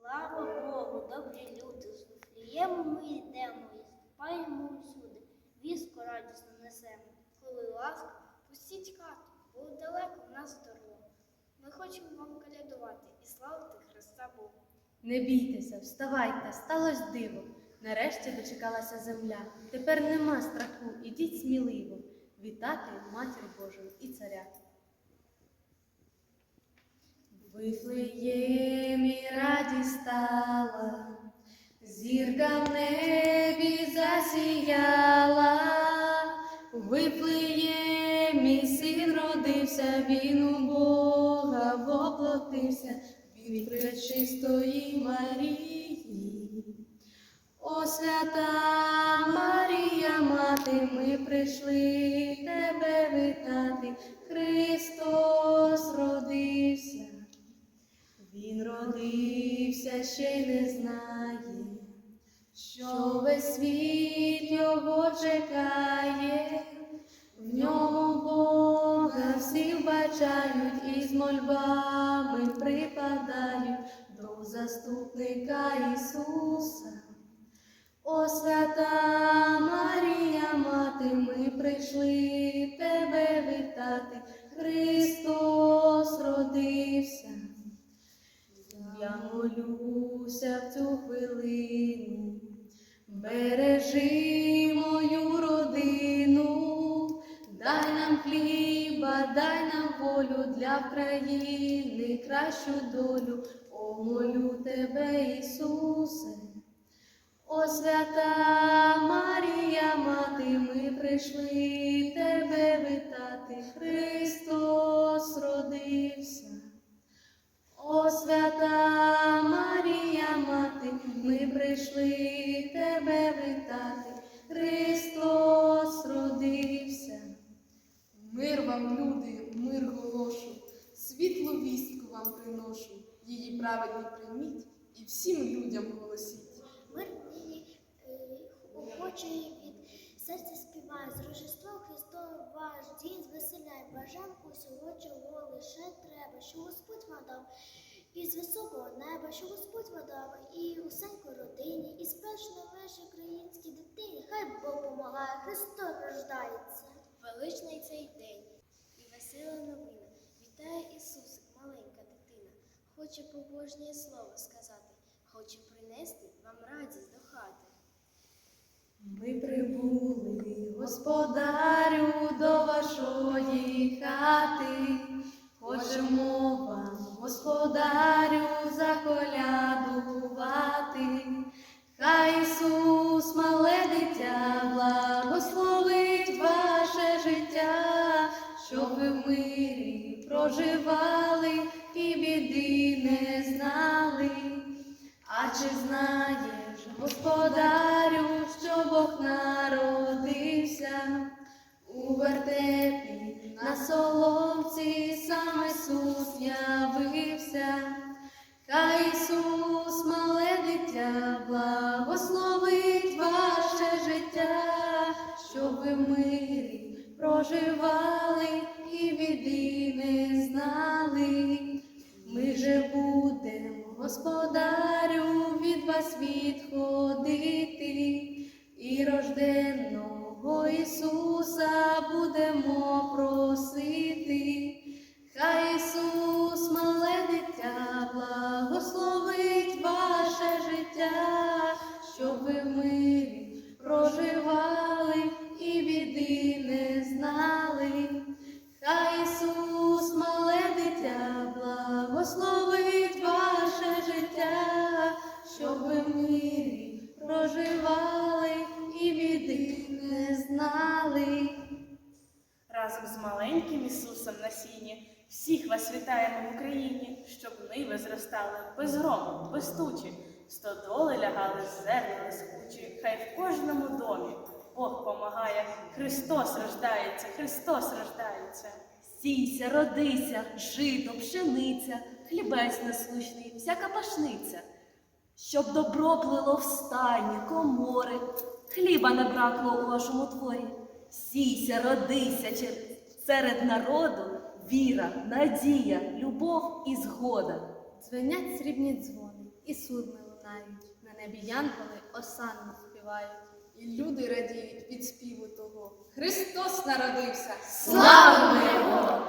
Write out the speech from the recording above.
Слава Богу, добрі люди, з Вифлеєму ми йдемо і ступаємо усюди. Віску радісно несемо. Коли ласка, пустіть хату, бо далеко в нас дорога. Ми хочемо вам колядувати і славити Христа Богу. Не бійтеся, вставайте, сталося диво. Нарешті дочекалася земля. Тепер нема страху, ідіть сміливо вітати матір Божу і царя. В Вифлеємі радість стала, зірка в небі засіяла, в Вифлеємі син родився, він у Бога воплотився, від пречистої Марії. О, свята Марія, мати, ми прийшли тебе вітати, ще й не знає, що весь світ його чекає, в ньому Бога всі вбачають і з мольбами припадають до заступника Ісуса. О, свята Марія, мати, ми прийшли тебе вітати, Христос родився. Я молюся в цю хвилину, бережи мою родину, дай нам хліба, дай нам волю для країни, кращу долю, о, молю тебе, Ісусе. О, свята Марія, мати, ми прийшли тебе вітати, Христос праведні прийміть і всім людям голосіть. Мир нині е, охоче від серця співає, з Рождеством Христовим ваш день звеселяє, бажам усього, чого лише треба, що Господь вам дав із високого неба, що Господь вам дав і усенькій родині, і спешно вашій українській дитині. Хай Бог помагає, Христос рождається. Величний цей день і весела новина. Вітає Ісус, маленька. Хоче побожнє слово сказати, хоче принести вам радість до хати. Ми прибули, господарю, до вашої хати, А чи знаєш, господарю, що Бог народився у вертепі на соломці сам Ісус явився, Хай Ісус, мале дитя, благословить ваше життя, щоб ви мирі проживали і біди не знали. Ми же будемо, господарю, щоб в мирі проживали і біди не знали. Разом з маленьким Ісусом на сіні всіх вас вітаємо в Україні, щоб ниви зростали без грому, без тучі, стодоли лягали зерна лискучі, хай в кожному домі Бог помагає, Христос рождається, Христос рождається. Сійся, родися, жито, пшениця, хлібець насущний, всяка пашниця, щоб добро плило в стайні, комори, хліба не бракло у вашому творі. Сійся, родися чер- серед народу, віра, надія, любов і згода. дзвенять срібні дзвони, і сурми лунають. На небі янголи осанну співають. І люди радіють від співу того. Христос народився! Славимо Його!